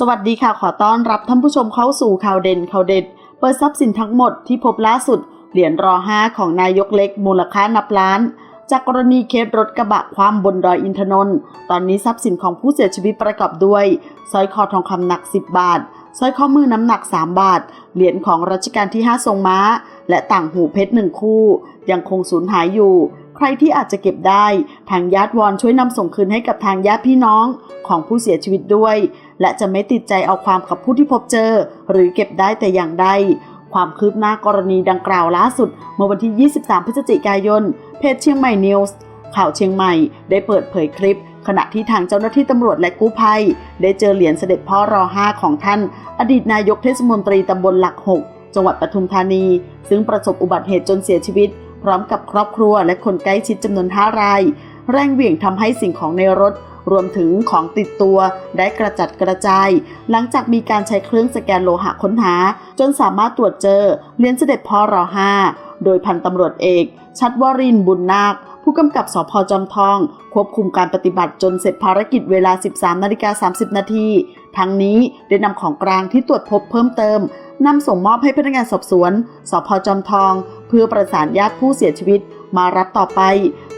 สวัสดีค่ะ ขอต้อนรับท่านผู้ชมเข้าสู่ข่าวเด่นข่าวเด็ด เปิดทรัพย์สินทั้งหมดที่พบล่าสุด เหรียญรอห้าของนายกเล็กมูลค่านับล้าน จากกรณีเคสรถกระบะความบนดอยอินทนนท์ตอนนี้ทรัพย์สินของผู้เสียชีวิตประกอบด้วยสร้อยคอทองคำหนัก 10 บาทสร้อยข้อมือน้ำหนัก 3 บาท เหรียญของรัชกาลที่ 5 ทรงม้า และต่างหูเพชรหนึ่งคู่ ยังคงสูญหายอยู่ ใครที่อาจจะเก็บได้ ทางญาติวอนช่วยนำส่งคืนให้กับทางญาติพี่น้องของผู้เสียชีวิตด้วย และจะไม่ติดใจเอาความกับผู้ที่พบเจอ หรือเก็บได้แต่อย่างใดความคืบหน้ากรณีดังกล่าวล่าสุด เมื่อวันที่ 23 พฤศจิกายน เพจเชียงใหม่นิวส์ข่าวเชียงใหม่ได้เปิดเผยคลิป ขณะที่ทางเจ้าหน้าที่ตำรวจและกู้ภัย ได้เจอเหรียญเสด็จพ่อรอห้าของท่าน อดีตนายกเทศมนตรีตำบลหลักหกจังหวัดปทุมธานี ซึ่งประสบอุบัติเหตุจนเสียชีวิต ร้อมกับครอบครัวและคนใกล้ชิดจำนวน5ราย แรงเหวี่ยงทำให้สิ่งของในรถ รวมถึงของติดตัว ได้กระจัดกระจาย หลังจากมีการใช้เครื่องสแกนโลหะค้นหา จนสามารถตรวจเจอเหรียญเสด็จพ่อรอห้าโดยพันตำรวจเอก ชัดวรินทรบุญนาค ผู้กำกับสพจอมทอง ควบคุมการปฏิบัติจนเสร็จภารกิจเวลา 13นาฬิกา30 นาทีทั้งนี้ได้นำของกลางที่ตรวจพบเพิ่มเติมนำส่งมอบให้พนักงานสอบสวน สพจอมทอง เพื่อประสานญาติผู้เสียชีวิตมารับต่อไป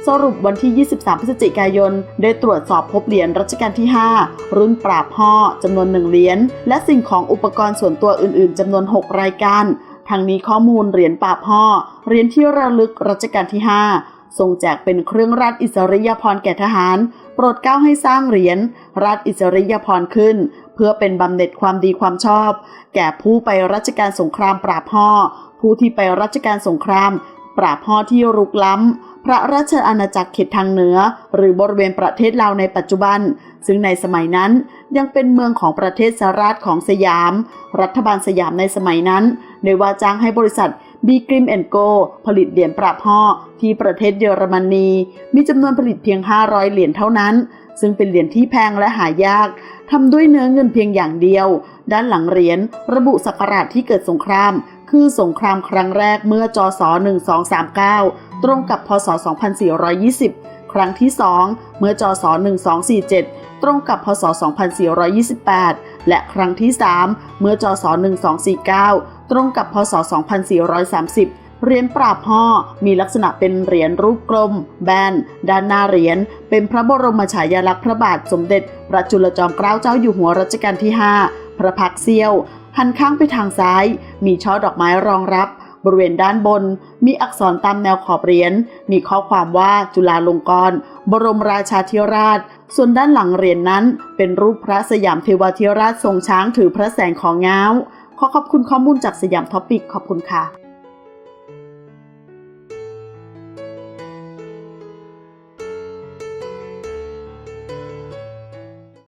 สรุปวันที่ 23 พฤศจิกายน ได้ตรวจสอบพบเหรียญรัชกาลที่ 5 รุ่นปราบห่อจำนวนหนึ่งเหรียญ และสิ่งของอุปกรณ์ส่วนตัวอื่น ๆจำนวน 6 รายการทางนี้ข้อมูลเหรียญปราบห่อเหรียญที่ระลึกรัชกาลที่ 5 ทรงแจกเป็นเครื่องราชอิสริยาภรณ์แก่ทหาร โปรดเกล้าให้สร้างเหรียญราชอิสริยาภรณ์ขึ้น เพื่อเป็นบำเหน็จความดีความชอบ แก่ผู้ไปรัชการสงครามปราบห่อ ผู้ที่ไปรัชการสงคราม ปราบห่อที่รุกล้ำ พระราชอาณาจักรเขตทางเหนือ หรือบริเวณประเทศลาวในปัจจุบัน ซึ่งในสมัยนั้นยังเป็นเมืองของประเทศสหราชของสยาม รัฐบาลสยามในสมัยนั้นได้ว่าจ้างให้บริษัทบีกริมแอนโกผลิตเหรียญปราบห่อที่ประเทศเยอรมนี มีจำนวนผลิตเพียง 500 เหรียญเท่านั้น ซึ่งเป็นเหรียญที่แพงและหายากทำด้วยเนื้อเงินเพียงอย่างเดียว ด้านหลังเหรียญระบุศักราชที่เกิดสงคราม คือสงครามครั้งแรกเมื่อจศ1239 ตรงกับพศ 2420 ครั้งที่ 2 เมื่อจศ1247 ตรงกับพศ 2428 และครั้งที่ 3 เมื่อจศ1249 ตรงกับพศ 2430 เหรียญปราบห่อมีลักษณะเป็นเหรียญรูปกลม แบน ด้านหน้าเหรียญเป็นพระบรมฉายาลักษณ์พระบาทสมเด็จ พระจุลจอมเกล้าเจ้าอยู่หัวรัชกาลที่ 5 พระพักเสี้ยว หันข้างไปทางซ้าย มีช่อดอกไม้รองรับบริเวณด้านบน มีอักษรตามแนวขอบเหรียญ มีข้อความว่าจุฬาลงกรณ์บรมราชาธิราช ส่วนด้านหลังเหรียญนนั้น เป็นรูปพระสยามเทวาธิราชทรงช้างถือพระแสงของเงาขอขอบคุณข้อมูลจากสยามท็อปิกขอบคุณค่ะ